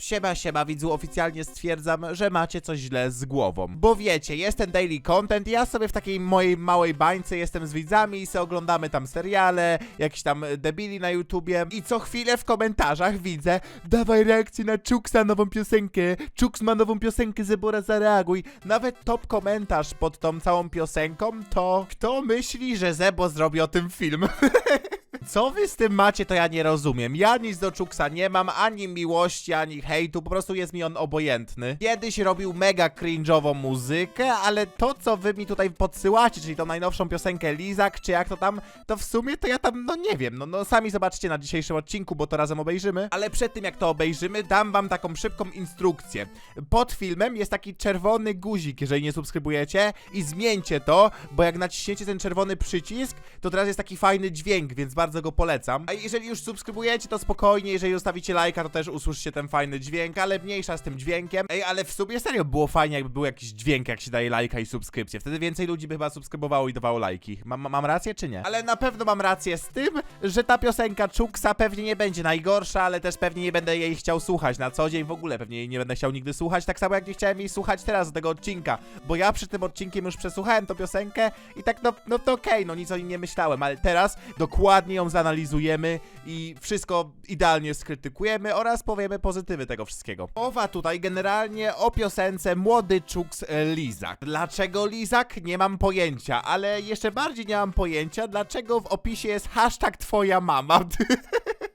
Siema, siema, widzu, oficjalnie stwierdzam, że macie coś źle z głową. Bo wiecie, jest ten daily content, ja sobie w takiej mojej małej bańce jestem z widzami i se oglądamy tam seriale, jakieś tam debili na YouTubie i co chwilę w komentarzach widzę dawaj reakcję na Czuksa nową piosenkę, Czuks ma nową piosenkę, Zebora zareaguj. Nawet top komentarz pod tą całą piosenką to kto myśli, że Zebo zrobi o tym film? Co wy z tym macie, to ja nie rozumiem. Ja nic do Czuksa nie mam, ani miłości, ani hejtu, po prostu jest mi on obojętny. Kiedyś robił mega cringe'ową muzykę, ale to, co wy mi tutaj podsyłacie, czyli tą najnowszą piosenkę Lizak, czy jak to tam, to w sumie to ja tam, no nie wiem, no, no sami zobaczcie na dzisiejszym odcinku, bo to razem obejrzymy. Ale przed tym, jak to obejrzymy, dam wam taką szybką instrukcję. Pod filmem jest taki czerwony guzik, jeżeli nie subskrybujecie i zmieńcie to, bo jak naciśniecie ten czerwony przycisk, to teraz jest taki fajny dźwięk, więc bardzo go polecam. A jeżeli już subskrybujecie, to spokojnie, jeżeli zostawicie lajka, to też usłyszycie ten fajny dźwięk, ale mniejsza z tym dźwiękiem. Ej, ale w sumie serio było fajnie, jakby był jakiś dźwięk, jak się daje lajka i subskrypcję. Wtedy więcej ludzi by chyba subskrybowało i dawało lajki. Mam, mam rację czy nie? Ale na pewno mam rację z tym, że ta piosenka Czuksa pewnie nie będzie najgorsza, ale też pewnie nie będę jej chciał słuchać na co dzień w ogóle. Pewnie jej nie będę chciał nigdy słuchać, tak samo jak nie chciałem jej słuchać teraz tego odcinka, bo ja przy tym odcinkiem już przesłuchałem tą piosenkę i tak no, no to okej, no nic o niej nie myślałem, ale teraz dokładnie ją zanalizujemy i wszystko idealnie skrytykujemy oraz powiemy pozytywy tego wszystkiego. Mowa tutaj generalnie o piosence Młody Czuks e, Lizak. Dlaczego Lizak? Nie mam pojęcia, ale jeszcze bardziej nie mam pojęcia, dlaczego w opisie jest hashtag twoja mama.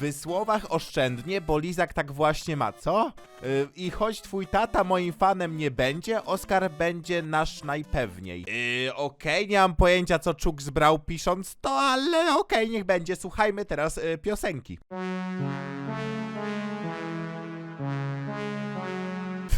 W słowach oszczędnie, bo Lizak tak właśnie ma, co? Yy, I choć twój tata moim fanem nie będzie, Oskar będzie nasz najpewniej. Yy, okej, nie mam pojęcia co Czuk zbrał pisząc to, ale okej, niech będzie. Słuchajmy teraz yy, piosenki.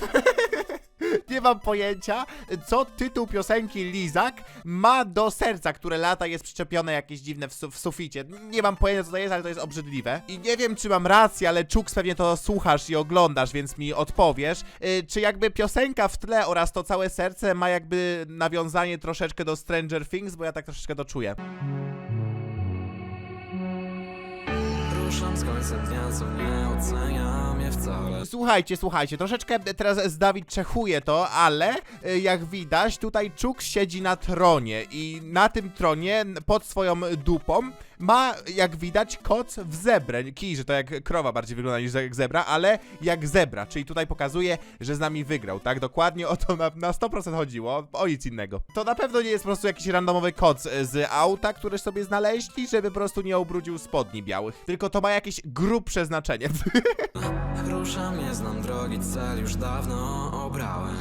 Nie mam pojęcia, co tytuł piosenki Lizak ma do serca, które lata jest przyczepione jakieś dziwne w, su w suficie. Nie mam pojęcia, co to jest, ale to jest obrzydliwe. I nie wiem, czy mam rację, ale Czuks pewnie to słuchasz i oglądasz, więc mi odpowiesz. Yy, czy jakby piosenka w tle oraz to całe serce ma jakby nawiązanie troszeczkę do Stranger Things, bo ja tak troszeczkę to czuję. Ruszam z końcem dnia, co nie oceniam je wcale. Słuchajcie, słuchajcie, troszeczkę teraz Dawid czechuje to, ale y, jak widać, tutaj Czuk siedzi na tronie i na tym tronie pod swoją dupą ma, jak widać, koc w zebrę. Kij, że to jak krowa bardziej wygląda niż jak zebra, ale jak zebra, czyli tutaj pokazuje, że z nami wygrał, tak? Dokładnie o to na, na 100% chodziło, o nic innego. To na pewno nie jest po prostu jakiś randomowy koc z auta, który sobie znaleźli, żeby po prostu nie ubrudził spodni białych, tylko to ma jakieś grubsze znaczenie. Ruszam, nie znam drogi, cel już dawno obrałem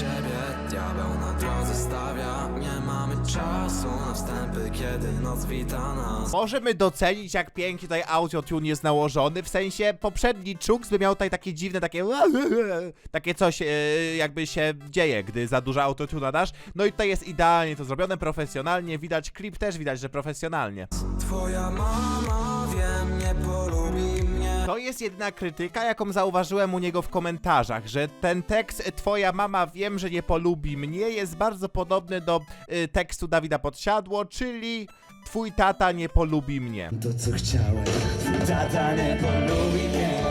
Ciebie diabeł na drodze stawia Nie mamy czasu na wstępy, kiedy noc wita nas Możemy docenić, jak pięknie tutaj autotune jest nałożony, w sensie poprzedni Chuks by miał tutaj takie dziwne, takie takie coś e, jakby się dzieje, gdy za dużo autotuna dasz. No i tutaj jest idealnie to zrobione, profesjonalnie, widać klip też widać, że profesjonalnie. Twoja mama, wiem, nie polubi mnie To jest jedna krytyka, jaką zauważyłem u niego w komentarzach, że ten tekst Twoja mama wiem, że nie polubi mnie jest bardzo podobny do y, tekstu Dawida Podsiadło, czyli Twój tata nie polubi mnie. To co chciałem, twój tata nie polubi mnie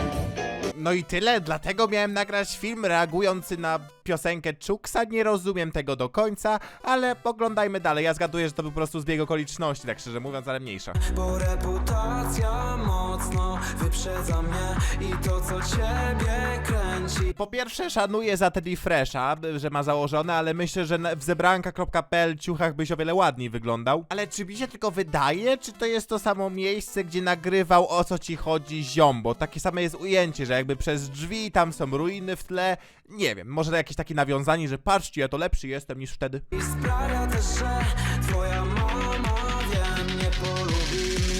No i tyle, dlatego miałem nagrać film reagujący na piosenkę Czuksa. Nie rozumiem tego do końca, ale oglądajmy dalej. Ja zgaduję, że to był po prostu zbieg okoliczności, tak szczerze mówiąc, ale mniejsza. Bo reputacja mocno wyprzedza mnie I to co ciebie kręci Po pierwsze, szanuję za Teddy Fresha, że ma założone, ale myślę, że na- w zebranka.pl ciuchach byś o wiele ładniej wyglądał. Ale czy mi się tylko wydaje, czy to jest to samo miejsce, gdzie nagrywał o co ci chodzi ziombo? Takie same jest ujęcie, że jakby przez drzwi tam są ruiny w tle. Nie wiem, może jakieś takie nawiązanie, że patrzcie, ja to lepszy jestem niż wtedy. Sprawia też, że twoja mama nie polubi mnie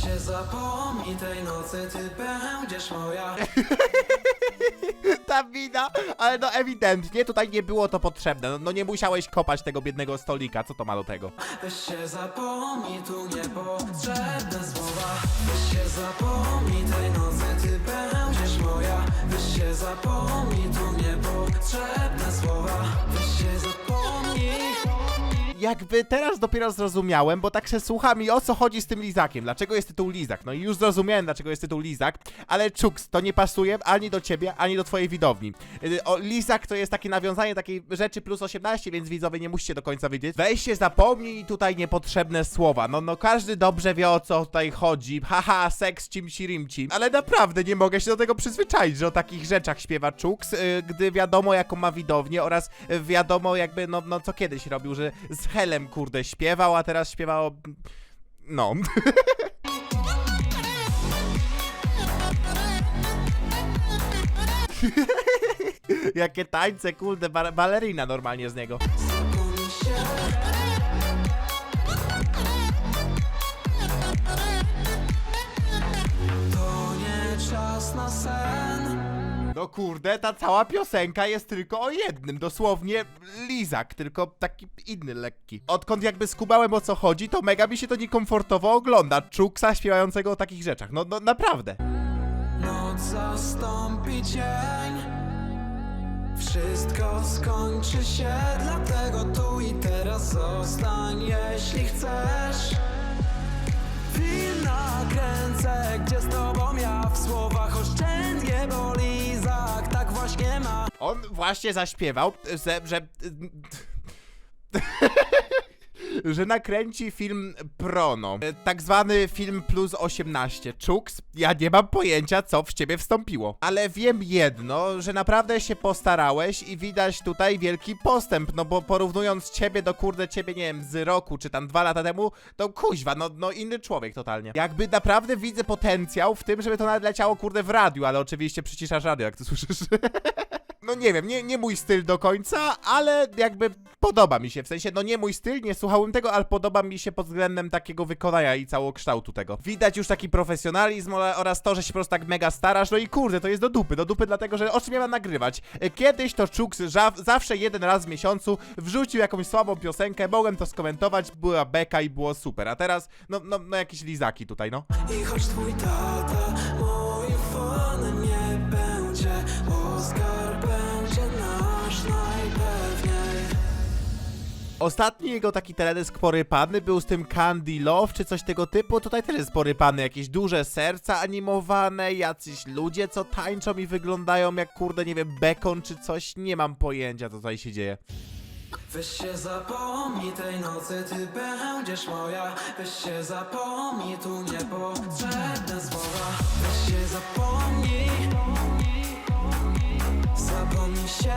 się zapomnij tej nocy, ty będziesz moja Ta wina, ale no ewidentnie tutaj nie było to potrzebne. No, no nie musiałeś kopać tego biednego stolika, co to ma do tego? Weź się zapomnij, tu niepotrzebne słowa Weź się zapomnij tej nocy, ty będziesz moja Weź się zapomnij, tu niepotrzebne słowa Weź się zapomnij jakby teraz dopiero zrozumiałem, bo tak się słucham i o co chodzi z tym lizakiem, dlaczego jest tytuł lizak, no i już zrozumiałem, dlaczego jest tytuł lizak, ale Czuks, to nie pasuje ani do ciebie, ani do twojej widowni. Y, O, lizak to jest takie nawiązanie takiej rzeczy plus 18, więc widzowie nie musicie do końca wiedzieć. Weź się zapomnij tutaj niepotrzebne słowa, no no każdy dobrze wie o co tutaj chodzi, haha, seks cimci rimci, ale naprawdę nie mogę się do tego przyzwyczaić, że o takich rzeczach śpiewa Czuks, y, gdy wiadomo jaką ma widownię oraz wiadomo jakby, no, no co kiedyś robił, że z Helem kurde śpiewał, a teraz śpiewa o... no... Jakie tańce, kurde, ba balerina normalnie z niego. No kurde, ta cała piosenka jest tylko o jednym, dosłownie lizak, tylko taki inny, lekki. Odkąd jakby skubałem o co chodzi, to mega mi się to niekomfortowo ogląda, Czuksa śpiewającego o takich rzeczach, no, no naprawdę. Noc zastąpi dzień Wszystko skończy się Dlatego tu i teraz zostań Jeśli chcesz Film nakręcę Gdzie z tobą ja w słowach On właśnie zaśpiewał, że... że że nakręci film Prono. Tak zwany film plus 18. Czuks, ja nie mam pojęcia, co w ciebie wstąpiło. Ale wiem jedno, że naprawdę się postarałeś i widać tutaj wielki postęp, no bo porównując ciebie do kurde ciebie, nie wiem, z roku, czy tam dwa lata temu, to kuźwa, no, no inny człowiek totalnie. Jakby naprawdę widzę potencjał w tym, żeby to nawet leciało kurde w radiu, ale oczywiście przyciszasz radio, jak ty słyszysz. no nie wiem, nie, nie mój styl do końca, ale jakby podoba mi się, w sensie, no nie mój styl, nie słuchałem tego, ale podoba mi się pod względem takiego wykonania i całokształtu tego. Widać już taki profesjonalizm oraz to, że się po prostu tak mega starasz, no i kurde, to jest do dupy, do dupy dlatego, że o czym ja mam nagrywać? E, Kiedyś to Czuks ża- zawsze jeden raz w miesiącu wrzucił jakąś słabą piosenkę, mogłem to skomentować, była beka i było super, a teraz, no, no, no jakieś lizaki tutaj, no. I choć twój tata moim fanem nie będzie Oskar Ostatni jego taki teledysk porypany był z tym Candy Love czy coś tego typu. Tutaj też jest porypany, jakieś duże serca animowane, jacyś ludzie co tańczą i wyglądają jak kurde, nie wiem, bekon czy coś. Nie mam pojęcia co tutaj się dzieje. Weź się zapomnij tej nocy, ty będziesz moja Weź się zapomnij, tu niepotrzebne słowa Weź się zapomnij Zapomnij się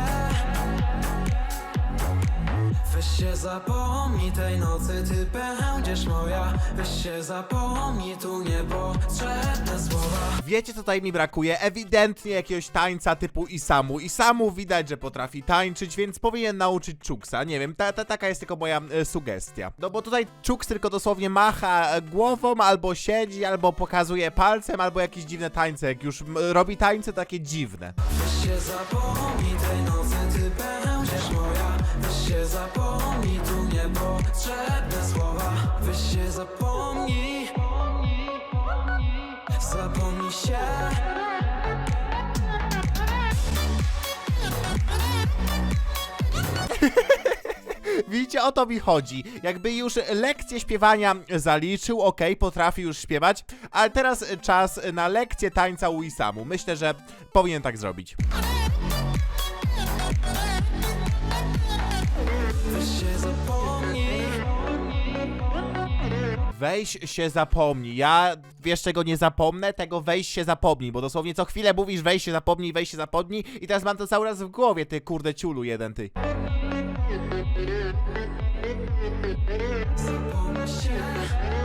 Weź się zapomnij tej nocy, ty będziesz moja Weź się zapomnij, tu niepotrzebne słowa Wiecie co tutaj mi brakuje? Ewidentnie jakiegoś tańca typu Isamu. Isamu widać, że potrafi tańczyć, więc powinien nauczyć Czuksa. Nie wiem, ta, ta, taka jest tylko moja e, sugestia. No bo tutaj Czuks tylko dosłownie macha e, głową, albo siedzi, albo pokazuje palcem, albo jakieś dziwne tańce. Jak już m, robi tańce takie dziwne. Weź się zapomnij tej nocy, ty będziesz moja się zapomnij, tu niepotrzebne słowa Weź się zapomnij Zapomnij się Widzicie, o to mi chodzi. Jakby już lekcję śpiewania zaliczył, okej, potrafi już śpiewać, ale teraz czas na lekcję tańca u Isamu. Myślę, że powinien tak zrobić. Weź się zapomnij. Ja wiesz czego nie zapomnę? Tego weź się zapomnij, bo dosłownie co chwilę mówisz weź się zapomnij, weź się zapomnij i teraz mam to cały raz w głowie, ty kurde ciulu jeden ty. Zapomnij się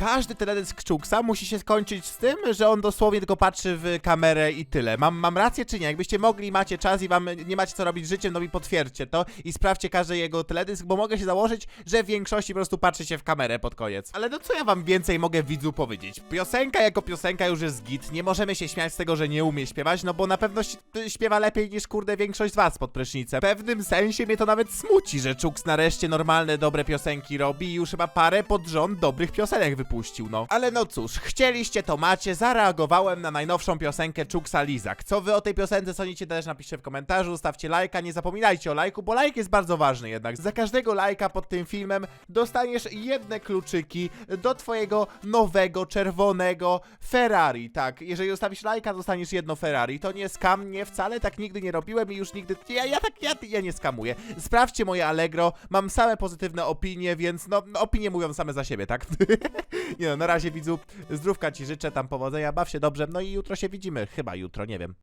Każdy teledysk Czuksa musi się skończyć z tym, że on dosłownie tylko patrzy w kamerę i tyle. Mam, mam rację czy nie? Jakbyście mogli, macie czas i wam nie macie co robić z życiem, no i potwierdźcie to i sprawdźcie każdy jego teledysk, bo mogę się założyć, że w większości po prostu patrzy się w kamerę pod koniec. Ale no co ja wam więcej mogę widzu powiedzieć? Piosenka jako piosenka już jest git, nie możemy się śmiać z tego, że nie umie śpiewać, no bo na pewno ś- śpiewa lepiej niż kurde większość z was pod prysznicem. W pewnym sensie mnie to nawet smuci, że Czuks nareszcie normalne, dobre piosenki robi i już chyba parę pod rząd dobrych piosenek wypuścił no. Ale no cóż, chcieliście to macie, zareagowałem na najnowszą piosenkę Czuksa Lizak. Co wy o tej piosence sądzicie też napiszcie w komentarzu, stawcie lajka, nie zapominajcie o lajku, bo lajk jest bardzo ważny jednak. Za każdego lajka pod tym filmem dostaniesz jedne kluczyki do twojego nowego, czerwonego Ferrari, tak. Jeżeli zostawisz lajka, dostaniesz jedno Ferrari. To nie skam, nie wcale, tak nigdy nie robiłem i już nigdy, ja, ja tak, ja, ja nie skamuję. Sprawdźcie moje Allegro, mam same pozytywne opinie, więc no, opinie mówią same za siebie, tak? nie no, na razie widzu, zdrówka ci życzę, tam powodzenia, baw się dobrze, no i jutro się widzimy, chyba jutro, nie wiem.